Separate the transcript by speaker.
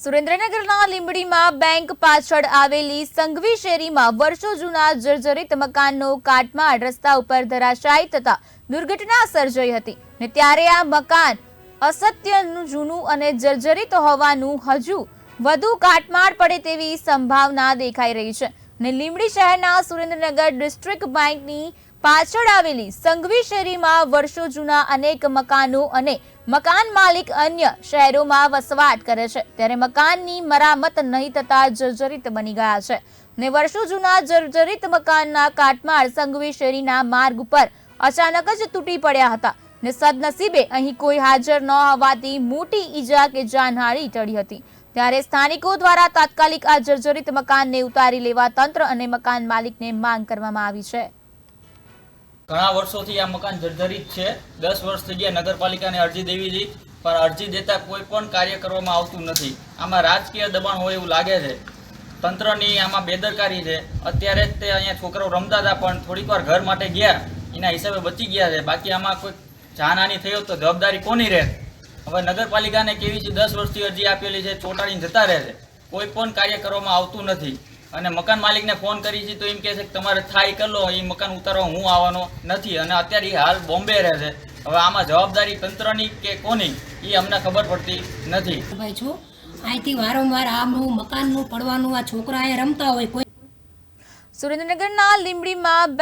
Speaker 1: સુરેન્દ્રનગરના લીંબડીમાં બેંક પાછળ આવેલી સંઘવી શેરીમાં વર્ષો જૂના જર્જરિત મકાનનો કાટમાળ રસ્તા ઉપર ધરાશાયી થતા દુર્ઘટના સર્જાઈ હતી ને ત્યારે આ મકાન અસત્યનું, જૂનું અને જર્જરિત હોવાનું હજુ વધુ કાટમાળ પડે તેવી સંભાવના દેખાઈ રહી છે. ને લીંબડી શહેરના સુરેન્દ્રનગર ડિસ્ટ્રિક્ટ બેંકની પાછળ આવેલી સંઘવી શેરીમાં વર્ષો જૂના અનેક મકાનો અને મકાન માલિક અન્ય શહેરોમાં વસવાટ કરે છે. ત્યારે મકાનની મરામત નહીં થતા જર્જરિત બની ગયા છે. ને વર્ષો જૂના જર્જરિત મકાનના કાટમાળ સંઘવી શેરીના માર્ગ ઉપર અચાનક જ તૂટી પડ્યા હતા ને સદનસીબે અહીં કોઈ હાજર ન હોવાથી મોટી ઈજા કે જાનહાળી ટળી હતી. ત્યારે સ્થાનિકો દ્વારા તાત્કાલિક આ જર્જરિત મકાનને ઉતારી લેવા તંત્ર અને મકાન માલિકને માંગ કરવામાં આવી છે.
Speaker 2: ઘણા વર્ષોથી આ મકાન જર્જરિત છે. દસ વર્ષ થઈ ગયા નગરપાલિકાને અરજી દેવી હતી પણ અરજી દેતા કોઈ પણ કાર્ય કરવામાં આવતું નથી. આમાં રાજકીય દબાણ હોય એવું લાગે છે. તંત્રની આમાં બેદરકારી છે. અત્યારે જ તે અહીંયા છોકરાઓ રમતા હતા, પણ થોડીક વાર ઘર માટે ગયા. એના હિસાબે બચી ગયા છે. બાકી આમાં કોઈ જાનહાની થઈ તો જવાબદારી કોની રહે? હવે નગરપાલિકાને કેવી છે દસ વર્ષથી અરજી આપેલી છે, ચોંટાડીને જતા રહે છે? કોઈ પણ કાર્ય કરવામાં આવતું નથી. અને મકાન માલિકને ફોન કરી છે તો એમ કહે છે કે તમારે થાય કરી એ મકાન ઉતારવા હું આવવાનો નથી. અને અત્યારે એ હાલ બોમ્બે રહે છે. હવે આમાં જવાબદારી તંત્રની કે કોની એ અમને ખબર પડતી નથી.
Speaker 3: ભાઈ છો અહીંથી વારંવાર આમનું મકાનનું પડવાનું આ છોકરા અહીંયા રમતા હોય કોઈ
Speaker 1: સુરેન્દ્રનગરના લીંબડીમાં